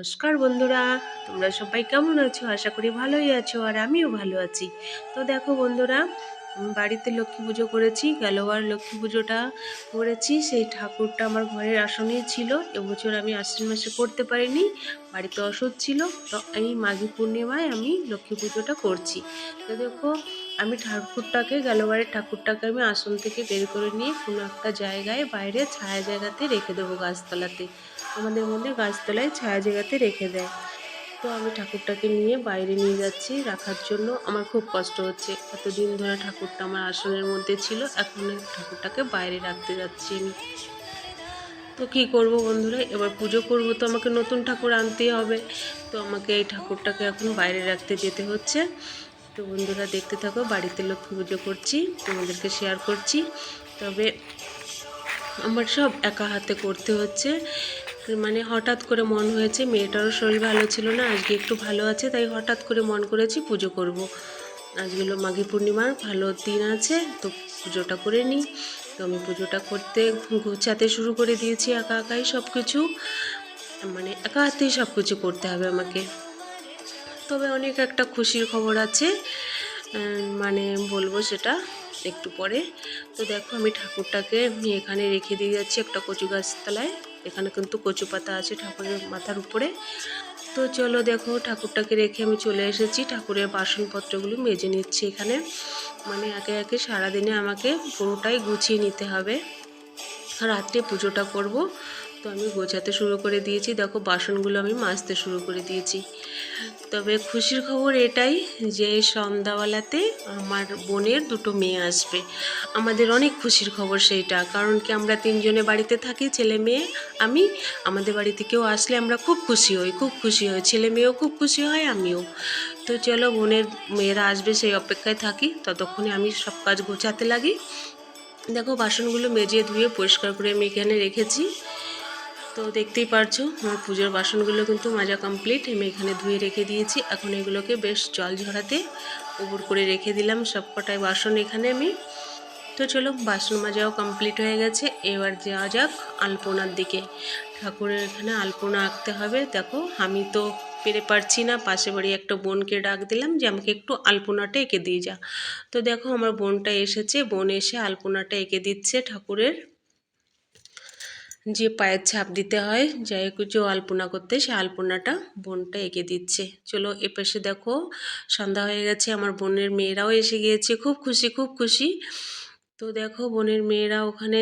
নমস্কার বন্ধুরা, তোমরা সবাই কেমন আছো? আশা করি ভালোই আছো আর আমিও ভালো আছি। তো দেখো বন্ধুরা বাড়িতে লক্ষ্মী পুজো করেছি গেলবার লক্ষ্মী পুজোটা করেছি, সেই ঠাকুরটা আমার ঘরের আসনেই ছিল, এবছর আমি আশ্বিন মাসে করতে পারিনি, বাড়িতে অসুখ ছিল, তো এই মাঘী পূর্ণিমায় আমি লক্ষ্মী পুজোটা করছি। তো দেখো, আমি ঠাকুরটাকে গেলবারের ঠাকুরটাকে আমি আসন থেকে বের করে নিয়ে কোনো একটা জায়গায় বাইরে ছায়া জায়গাতে রেখে দেবো গাছতলাতে। আমাদের মধ্যে গাছতলায় ছায়া জায়গাতে রেখে দেয়। তো আমি ঠাকুরটাকে নিয়ে বাইরে নিয়ে যাচ্ছি, রাখার জন্য আমার খুব কষ্ট হচ্ছে। এতদিন ধরে ঠাকুরটা আমার আসনের মধ্যে ছিল, এখন ঠাকুরটাকে বাইরে রাখতে যাচ্ছি আমি তো কী করব বন্ধুরা, এবার পুজো করব, তো আমাকে নতুন ঠাকুর আনতেই হবে। তো আমাকে এই ঠাকুরটাকে এখন বাইরে রাখতে যেতে হচ্ছে। তো বন্ধুরা, দেখতে থাকো, বাড়িতে লক্ষ্মী পুজো করছি, তোমাদেরকে শেয়ার করছি। তবে আমার সব একা হাতে করতে হচ্ছে। মানে হঠাৎ করে মন হয়েছে, মেয়েটারও শরীর ভালো ছিল না, আজকে একটু ভালো আছে, তাই হঠাৎ করে মন করেছি পুজো করব। আজকে হলো মাঘী পূর্ণিমার, ভালো দিন আছে, তো পুজোটা করে নিই। তো আমি পুজোটা করতে গোছাতে শুরু করে দিয়েছি একা একাই সব কিছু মানে একা হাতেই সব কিছু করতে হবে আমাকে। তবে অনেক একটা খুশির খবর আছে মানে বলব সেটা একটু পরে। তো দেখো আমি ঠাকুরটাকে এখানে রেখে দিয়ে যাচ্ছি একটা কচু গাছতলায়। এখানে কিন্তু কচু পাতা আছে ঠাকুরের মাথার উপরে। তো চলো দেখো, ঠাকুরটাকে রেখে আমি চলে এসেছি। ঠাকুরের বাসনপত্রগুলো মেজে নিচ্ছি এখানে। মানে একে একে সারাদিনে আমাকে পুরোটাই গুছিয়ে নিতে হবে। রাত্রে পুজোটা করব। তো আমি গোছাতে শুরু করে দিয়েছি। দেখো, বাসনগুলো আমি মাজতে শুরু করে দিয়েছি। তবে খুশির খবর এটাই যে, সন্ধ্যাবেলাতে আমার বোনের দুটো মেয়ে আসবে। আমাদের অনেক খুশির খবর সেইটা। কারণ কি, আমরা তিনজনে বাড়িতে থাকি, ছেলে মেয়ে। আমি, আমাদের বাড়িতে কেউ আসলে আমরা খুব খুশি হই, খুব খুশি হই। ছেলে মেয়েও খুব খুশি হয়, আমিও। তো চলো, বোনের মেয়েরা আসবে, সেই অপেক্ষায় থাকি। ততক্ষণে আমি সব কাজ গোছাতে লাগি। দেখো, বাসনগুলো মেজে ধুয়ে পরিষ্কার করে আমি এখানে রেখেছি। তো দেখতেই পারছ, আমার পুজোর বাসনগুলো কিন্তু মাজা কমপ্লিট আমি এখানে ধুয়ে রেখে দিয়েছি। এখন এগুলোকে বেশ জল ঝরাতে উপর করে রেখে দিলাম। সব কটাই বাসন এখানে আমি। তো চলো, বাসন মাজাও কমপ্লিট হয়ে গেছে। এবার যাওয়া যাক আলপনার দিকে। ঠাকুরের এখানে আলপনা আঁকতে হবে। দেখো, আমি তো পেরে পারছি না। পাশে বাড়ি একটা বোনকে ডাক দিলাম যে, আমাকে একটু আলপনাটা এঁকে দিয়ে যা। তো দেখো, আমার বোনটা এসেছে। বোন এসে আলপনাটা এঁকে দিচ্ছে ঠাকুরের। যে পায়ের ছাপ দিতে হয়, যাই কিছু আলপনা করতে, সে আলপনাটা বোনটা এঁকে দিচ্ছে। চলো এ পাশে দেখো, সন্ধ্যা হয়ে গেছে, আমার বোনের মেয়েরাও এসে গিয়েছে, খুব খুশি খুব খুশি। তো দেখো, বোনের মেয়েরা ওখানে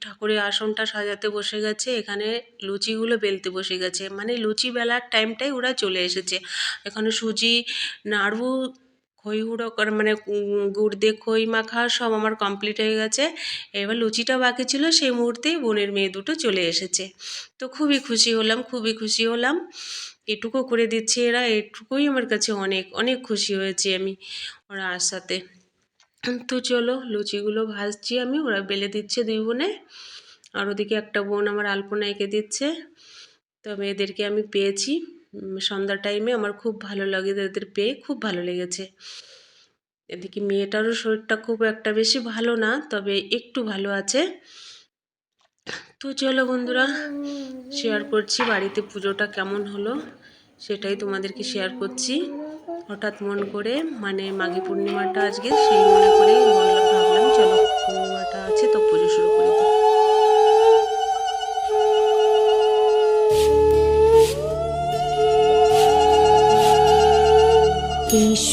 ঠাকুরের আসনটা সাজাতে বসে গেছে, এখানে লুচিগুলো বেলতে বসে গেছে। মানে লুচি বেলার টাইমটাই ওরা চলে এসেছে। এখানে সুজি, নাড়ু খই করে মানে গুড় দিয়ে খই মাখা সব আমার কমপ্লিট হয়ে গেছে। এবার লুচিটা বাকি ছিল, সেই মুহূর্তেই বোনের মেয়ে দুটো চলে এসেছে। তো খুবই খুশি হলাম, খুবই খুশি হলাম। এটুকু করে দিচ্ছে এরা, এটুকুই আমার কাছে অনেক অনেক খুশি হয়েছি আমি ওরা আসাতে তো চলো, লুচিগুলো ভাজছি আমি, ওরা বেলে দিচ্ছে দুই বোনে। আর ওদিকে একটা বোন আমার আলপনা এঁকে দিচ্ছে। তবে এদেরকে আমি পেয়েছি। সন্ধ্যা টাইমে আমার খুব ভালো লাগে এদের পেয়ে খুব ভালো লেগেছে। এদিকে মেয়েটারও শরীরটা খুব একটা বেশি ভালো না, তবে একটু ভালো আছে। তো চলো বন্ধুরা শেয়ার করছি বাড়িতে পুজোটা কেমন হলো সেটাই তোমাদেরকে শেয়ার করছি। হঠাৎ মন করে মানে মাঘী পূর্ণিমাটা আজকে সেই মনে বললাম ভাবলাম, চলো পূর্ণিমাটা আছে তো পুজো এসো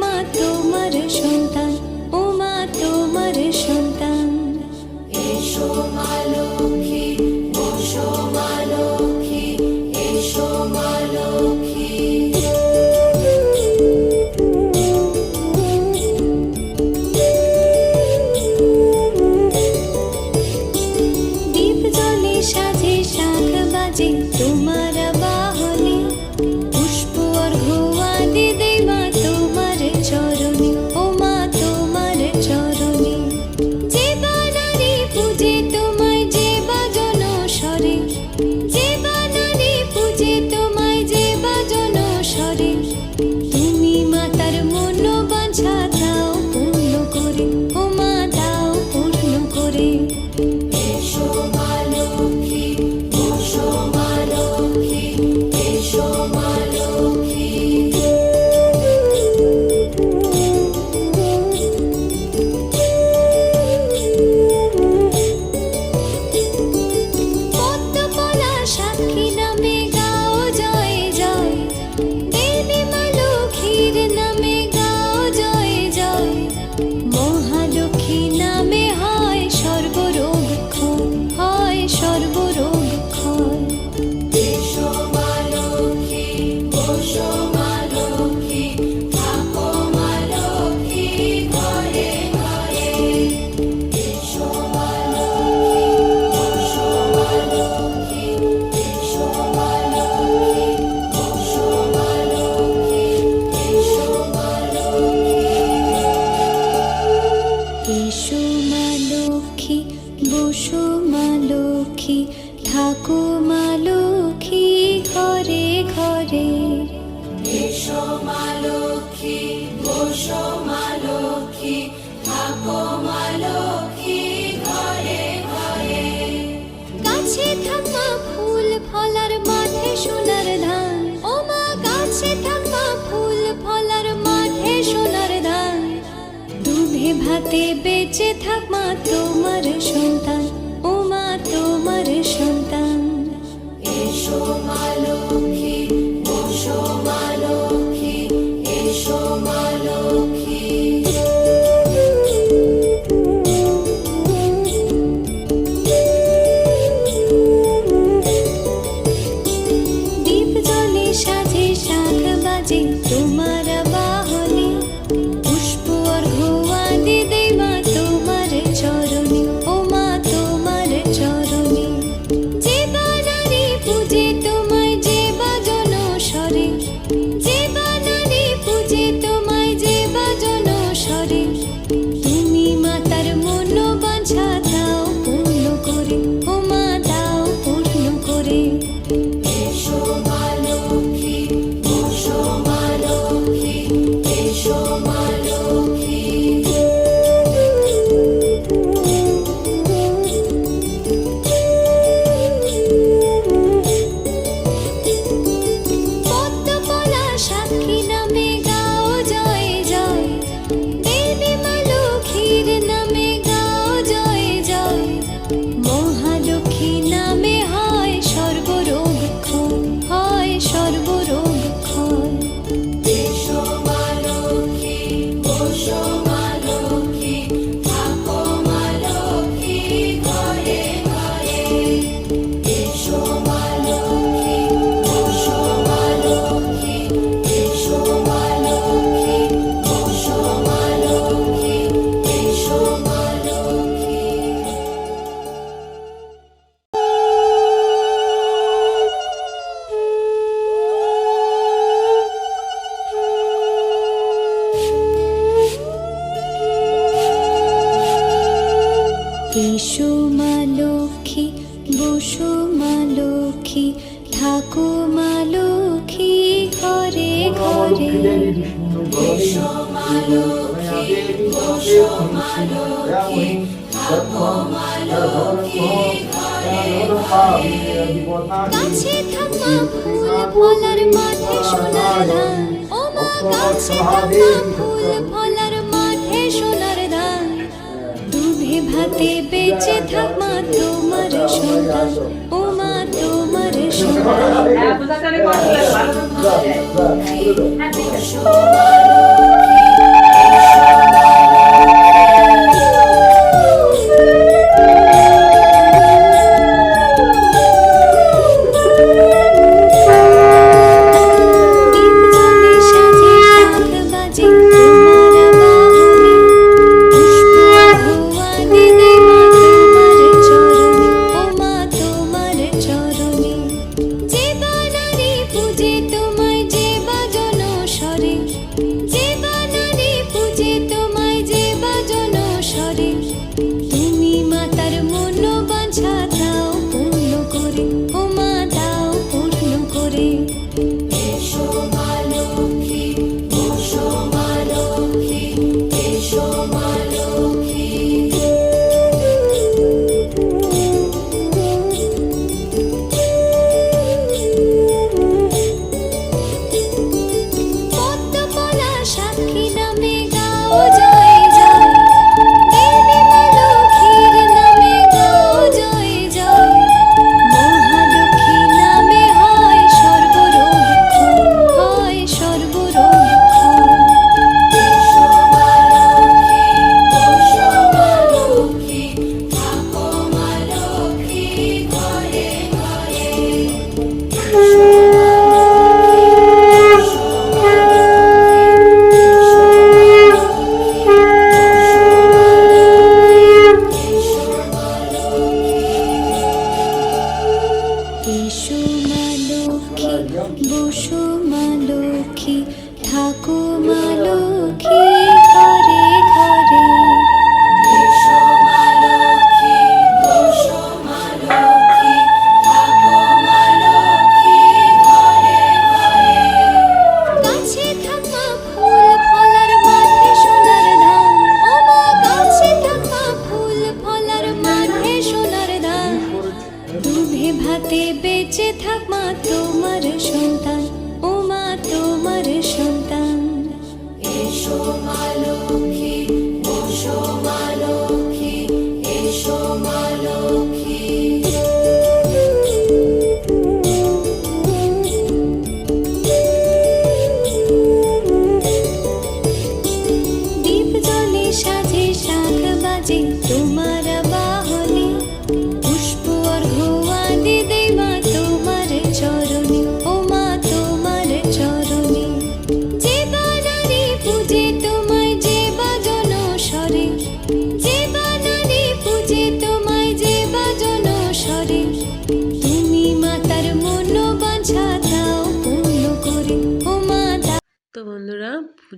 মা তোমার সন্তান। ও মা, গাছে থাকা ফুল, ফলার মাঠে সোনার ধান। দুধে ভাতে বেঁচে থাক মা, তোমার সন্তান। ও মা, তোমার সন্তান। এসো মা লক্ষ্মী, বসো এসো মা লক্ষ্মী, বসো মা লক্ষ্মী ঠাকো মা লক্ষ্মী ঘরে ঘরে। ফুল, ফলার মাঠে ও মা ফুল, ফলার পথে বেঁচে থাক মা তোমার সন্তান। ও মা তোমার সন্তান।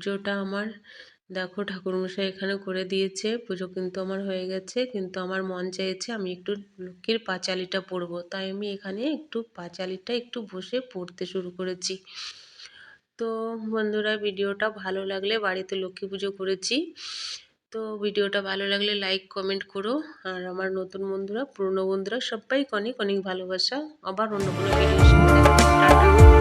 পুজোটা আমার দেখো ঠাকুরমশাই এখানে করে দিয়েছে। পুজো কিন্তু আমার হয়ে গেছে, কিন্তু আমার মন চেয়েছে আমি একটু লক্ষ্মীর পাঁচালিটা পড়ব তাই আমি এখানে একটু পাঁচালিটা একটু বসে পড়তে শুরু করেছি। তো বন্ধুরা, ভিডিওটা ভালো লাগলে বাড়িতে লক্ষ্মী পুজো করেছি। তো ভিডিওটা ভালো লাগলে লাইক, কমেন্ট করো। আর আমার নতুন বন্ধুরা, পুরনো বন্ধুরা সবাইকে অনেক অনেক ভালোবাসা। আবার অন্য কোনো। টাটা।